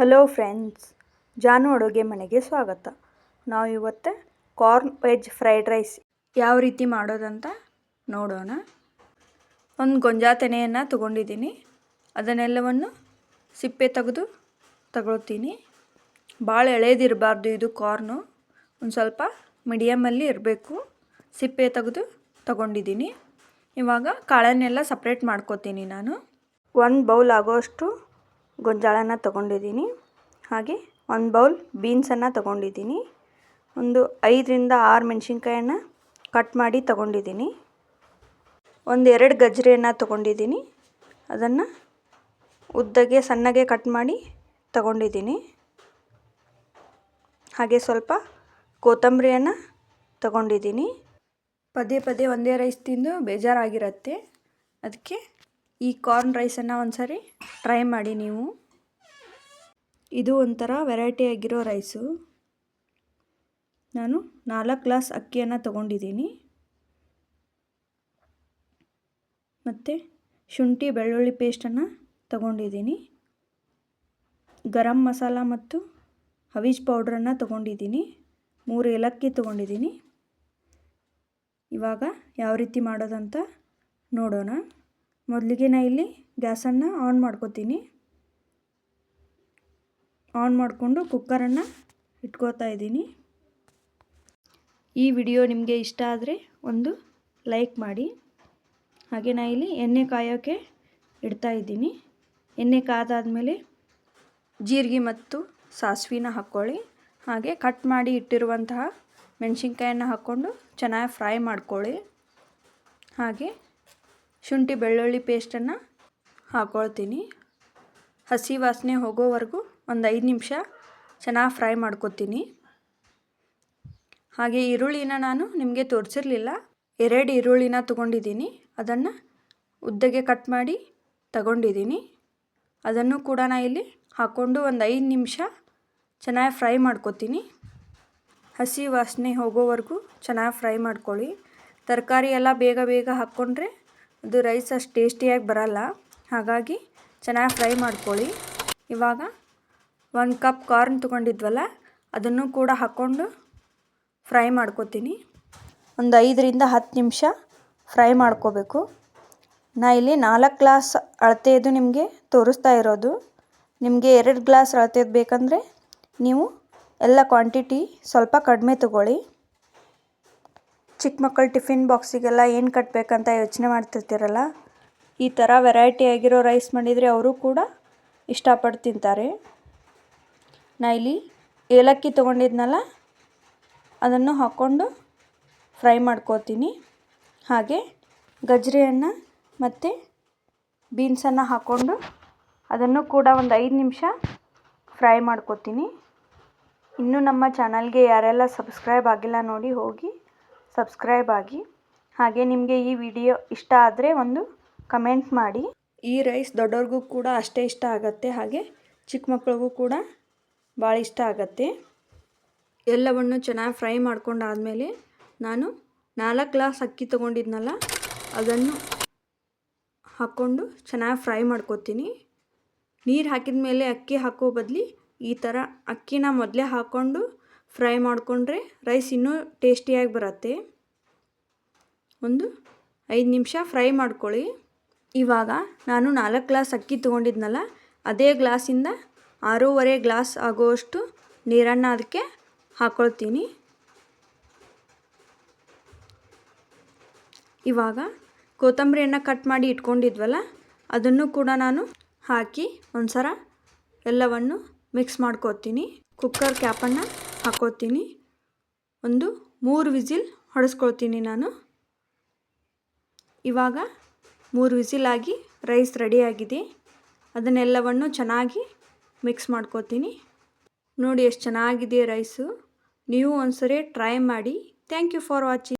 Hello friends ಜಾನು ಅಡುಗೆ ಮನೆಗೆ ಸ್ವಾಗತ. ನಾವು ಇವತ್ತು ಕಾರ್ನ್ ವೆಜ್ ಫ್ರೈಡ್ ರೈಸ್ ಯಾವ ರೀತಿ ಮಾಡೋದಂತ ನೋಡೋಣ. ಒಂದು ಗೊಂಜಾ ತೆನೆಯನ್ನು ತಗೊಂಡಿದ್ದೀನಿ. ಅದನ್ನೆಲ್ಲವನ್ನು ಸಿಪ್ಪೆ ತೆಗೆದು ತಗೊಳ್ತೀನಿ. ಭಾಳ ಎಳೆದಿರಬಾರ್ದು ಇದು ಕಾರ್ನು ಒಂದು ಸ್ವಲ್ಪ ಮೀಡಿಯಮಲ್ಲಿ ಇರಬೇಕು. ಸಿಪ್ಪೆ ತೆಗೆದು ತಗೊಂಡಿದ್ದೀನಿ. ಇವಾಗ ಕಾಳನ್ನೆಲ್ಲ ಸಪ್ರೇಟ್ ಮಾಡ್ಕೋತೀನಿ ನಾನು. ಒಂದು ಬೌಲ್ ಆಗೋಷ್ಟು ಗೊಂಜಾಳನ ತೊಗೊಂಡಿದ್ದೀನಿ. ಹಾಗೆ ಒಂದು ಬೌಲ್ ಬೀನ್ಸನ್ನು ತೊಗೊಂಡಿದ್ದೀನಿ. ಒಂದು ಐದರಿಂದ ಆರು ಮೆಣಸಿನ್ಕಾಯನ್ನು ಕಟ್ ಮಾಡಿ ತೊಗೊಂಡಿದ್ದೀನಿ. ಒಂದು ಎರಡು ಗಜ್ಜರಿಯನ್ನು ತೊಗೊಂಡಿದ್ದೀನಿ. ಅದನ್ನು ಉದ್ದಗೆ ಸಣ್ಣಗೆ ಕಟ್ ಮಾಡಿ ತಗೊಂಡಿದ್ದೀನಿ. ಹಾಗೆ ಸ್ವಲ್ಪ ಕೊತ್ತಂಬರಿಯನ್ನು ತಗೊಂಡಿದ್ದೀನಿ. ಪದೇ ಪದೇ ಒಂದೇ ರೈಸ್ ತಿಂದು ಬೇಜಾರಾಗಿರುತ್ತೆ. ಅದಕ್ಕೆ ಈ ಕಾರ್ನ್ ರೈಸನ್ನು ಒಂದು ಸರಿ ಟ್ರೈ ಮಾಡಿ ನೀವು. ಇದು ಒಂಥರ ವೆರೈಟಿ ಆಗಿರೋ ರೈಸು ನಾನು ನಾಲ್ಕು ಗ್ಲಾಸ್ ಅಕ್ಕಿಯನ್ನು ತಗೊಂಡಿದ್ದೀನಿ. ಮತ್ತು ಶುಂಠಿ ಬೆಳ್ಳುಳ್ಳಿ ಪೇಸ್ಟನ್ನು ತಗೊಂಡಿದ್ದೀನಿ. ಗರಂ ಮಸಾಲ ಮತ್ತು ಹವೀಜ್ ಪೌಡ್ರನ್ನು ತಗೊಂಡಿದ್ದೀನಿ. ಮೂರು ಏಲಕ್ಕಿ ತೊಗೊಂಡಿದ್ದೀನಿ. ಇವಾಗ ಯಾವ ರೀತಿ ಮಾಡೋದಂತ ನೋಡೋಣ. ಮೊದಲಿಗೆ ನಾ ಇಲ್ಲಿ ಗ್ಯಾಸನ್ನು ಆನ್ ಮಾಡ್ಕೋತೀನಿ. ಆನ್ ಮಾಡಿಕೊಂಡು ಕುಕ್ಕರನ್ನು ಇಟ್ಕೋತಾ ಇದ್ದೀನಿ. ಈ ವಿಡಿಯೋ ನಿಮಗೆ ಇಷ್ಟ ಆದರೆ ಒಂದು ಲೈಕ್ ಮಾಡಿ. ಹಾಗೆ ನಾ ಇಲ್ಲಿ ಎಣ್ಣೆ ಕಾಯೋಕ್ಕೆ ಇಡ್ತಾ ಇದ್ದೀನಿ. ಎಣ್ಣೆ ಕಾದಾದಮೇಲೆ ಜೀರಿಗೆ ಮತ್ತು ಸಾಸಿವೆನ ಹಾಕ್ಕೊಳ್ಳಿ. ಹಾಗೆ ಕಟ್ ಮಾಡಿ ಇಟ್ಟಿರುವಂತಹ ಮೆಣಸಿನ್ಕಾಯನ್ನು ಹಾಕ್ಕೊಂಡು ಚೆನ್ನಾಗಿ ಫ್ರೈ ಮಾಡ್ಕೊಳ್ಳಿ. ಹಾಗೆ ಶುಂಠಿ ಬೆಳ್ಳುಳ್ಳಿ ಪೇಸ್ಟನ್ನು ಹಾಕ್ಕೊಳ್ತೀನಿ ಹಸಿ ವಾಸನೆ ಹೋಗೋವರೆಗೂ ಒಂದು ಐದು ನಿಮಿಷ ಚೆನ್ನಾಗಿ ಫ್ರೈ ಮಾಡ್ಕೊತೀನಿ. ಹಾಗೆ ಈರುಳ್ಳಿನ ನಾನು ನಿಮಗೆ ತೋರಿಸಿರಲಿಲ್ಲ. ಎರಡು ಈರುಳ್ಳಿನ ತೊಗೊಂಡಿದ್ದೀನಿ. ಅದನ್ನು ಉದ್ದಗೆ ಕಟ್ ಮಾಡಿ ತಗೊಂಡಿದ್ದೀನಿ. ಅದನ್ನು ಕೂಡ ನಾನು ಇಲ್ಲಿ ಹಾಕ್ಕೊಂಡು ಒಂದು ಐದು ನಿಮಿಷ ಚೆನ್ನಾಗಿ ಫ್ರೈ ಮಾಡ್ಕೊತೀನಿ. ಹಸಿ ವಾಸನೆ ಹೋಗೋವರೆಗೂ ಚೆನ್ನಾಗಿ ಫ್ರೈ ಮಾಡ್ಕೊಳ್ಳಿ. ತರಕಾರಿ ಎಲ್ಲ ಬೇಗ ಬೇಗ ಹಾಕ್ಕೊಂಡ್ರೆ ಅದು ರೈಸ್ ಅಷ್ಟು ಟೇಸ್ಟಿಯಾಗಿ ಬರಲ್ಲ. ಹಾಗಾಗಿ ಚೆನ್ನಾಗಿ ಫ್ರೈ ಮಾಡ್ಕೊಳ್ಳಿ. ಇವಾಗ ಒಂದು ಕಪ್ ಕಾರ್ನ್ ತೊಗೊಂಡಿದ್ವಲ್ಲ, ಅದನ್ನು ಕೂಡ ಹಾಕ್ಕೊಂಡು ಫ್ರೈ ಮಾಡ್ಕೋತೀನಿ. ಒಂದು ಐದರಿಂದ ಹತ್ತು ನಿಮಿಷ ಫ್ರೈ ಮಾಡ್ಕೋಬೇಕು. ನಾ ಇಲ್ಲಿ ನಾಲ್ಕು ಗ್ಲಾಸ್ ಅಳತೆಯದು ನಿಮಗೆ ತೋರಿಸ್ತಾ ಇರೋದು. ನಿಮಗೆ ಎರಡು ಗ್ಲಾಸ್ ಅಳತೆಯದು ಬೇಕಂದರೆ ನೀವು ಎಲ್ಲ ಕ್ವಾಂಟಿಟಿ ಸ್ವಲ್ಪ ಕಡಿಮೆ ತೊಗೊಳ್ಳಿ. ಚಿಕ್ಕ ಮಕ್ಕಳು ಟಿಫಿನ್ ಬಾಕ್ಸಿಗೆಲ್ಲ ಏನು ಕಟ್ಟಬೇಕಂತ ಯೋಚನೆ ಮಾಡ್ತಿರ್ತೀರಲ್ಲ? ಈ ಥರ ವೆರೈಟಿ ಆಗಿರೋ ರೈಸ್ ಮಾಡಿದರೆ ಅವರು ಕೂಡ ಇಷ್ಟಪಟ್ಟು ತಿಂತಾರೆ. ನಾ ಇಲ್ಲಿ ಏಲಕ್ಕಿ ತೊಗೊಂಡಿದ್ನಲ್ಲ, ಅದನ್ನು ಹಾಕ್ಕೊಂಡು ಫ್ರೈ ಮಾಡ್ಕೋತೀನಿ. ಹಾಗೆ ಗಜ್ರಿಯನ್ನು ಮತ್ತು ಬೀನ್ಸನ್ನು ಹಾಕ್ಕೊಂಡು ಅದನ್ನು ಕೂಡ ಒಂದು ಐದು ನಿಮಿಷ ಫ್ರೈ ಮಾಡ್ಕೋತೀನಿ. ಇನ್ನೂ ನಮ್ಮ ಚಾನಲ್ಗೆ ಯಾರೆಲ್ಲ ಸಬ್ಸ್ಕ್ರೈಬ್ ಆಗಿಲ್ಲ ನೋಡಿ ಹೋಗಿ. ಸಬ್ಸ್ಕ್ರೈಬ್ ಆಗಿ. ಹಾಗೆ ನಿಮಗೆ ಈ ವಿಡಿಯೋ ಇಷ್ಟ ಆದರೆ ಒಂದು ಕಮೆಂಟ್ ಮಾಡಿ. ಈ ರೈಸ್ ದೊಡ್ಡವ್ರಿಗೂ ಕೂಡ ಅಷ್ಟೇ ಇಷ್ಟ ಆಗುತ್ತೆ. ಹಾಗೆ ಚಿಕ್ಕ ಮಕ್ಕಳಿಗೂ ಕೂಡ ಭಾಳ ಇಷ್ಟ ಆಗುತ್ತೆ. ಎಲ್ಲವನ್ನು ಚೆನ್ನಾಗಿ ಫ್ರೈ ಮಾಡ್ಕೊಂಡಾದಮೇಲೆ ನಾನು ನಾಲ್ಕು ಗ್ಲಾಸ್ ಅಕ್ಕಿ ತೊಗೊಂಡಿದ್ನಲ್ಲ, ಅದನ್ನು ಹಾಕ್ಕೊಂಡು ಚೆನ್ನಾಗಿ ಫ್ರೈ ಮಾಡ್ಕೊತೀನಿ. ನೀರು ಹಾಕಿದ ಮೇಲೆ ಅಕ್ಕಿ ಹಾಕೋ ಬದಲಿ ಈ ಥರ ಅಕ್ಕಿನ ಮೊದಲೇ ಹಾಕ್ಕೊಂಡು ಫ್ರೈ ಮಾಡಿಕೊಂಡ್ರೆ ರೈಸ್ ಇನ್ನೂ ಟೇಸ್ಟಿಯಾಗಿ ಬರುತ್ತೆ. ಒಂದು ಐದು ನಿಮಿಷ ಫ್ರೈ ಮಾಡ್ಕೊಳ್ಳಿ. ಇವಾಗ ನಾನು ನಾಲ್ಕು ಗ್ಲಾಸ್ ಅಕ್ಕಿ ತೊಗೊಂಡಿದ್ನಲ್ಲ, ಅದೇ ಗ್ಲಾಸಿಂದ ಆರೂವರೆ ಗ್ಲಾಸ್ ಆಗುವಷ್ಟು ನೀರನ್ನು ಅದಕ್ಕೆ ಹಾಕ್ಕೊಳ್ತೀನಿ ಇವಾಗ ಕೊತ್ತಂಬರಿಯನ್ನು ಕಟ್ ಮಾಡಿ ಇಟ್ಕೊಂಡಿದ್ವಲ್ಲ, ಅದನ್ನು ಕೂಡ ನಾನು ಹಾಕಿ ಒಂದು ಸಲ ಎಲ್ಲವನ್ನು ಮಿಕ್ಸ್ ಮಾಡ್ಕೋತೀನಿ. ಕುಕ್ಕರ್ ಕ್ಯಾಪನ್ನು ಹಾಕೋತೀನಿ. ಒಂದು, ಮೂರು ವಿಸಿಲ್ ಹೊಡೆಸ್ಕೊಳ್ತೀನಿ ನಾನು. ಇವಾಗ ಮೂರು ವಿಸಿಲಾಗಿ ರೈಸ್ ರೆಡಿಯಾಗಿದೆ. ಅದನ್ನೆಲ್ಲವನ್ನು ಚೆನ್ನಾಗಿ ಮಿಕ್ಸ್ ಮಾಡ್ಕೋತೀನಿ. ನೋಡಿ, ಎಷ್ಟು ಚೆನ್ನಾಗಿದೆ ರೈಸು. ನೀವು ಒಂದ್ಸರಿ ಟ್ರೈ ಮಾಡಿ. Thank you for watching.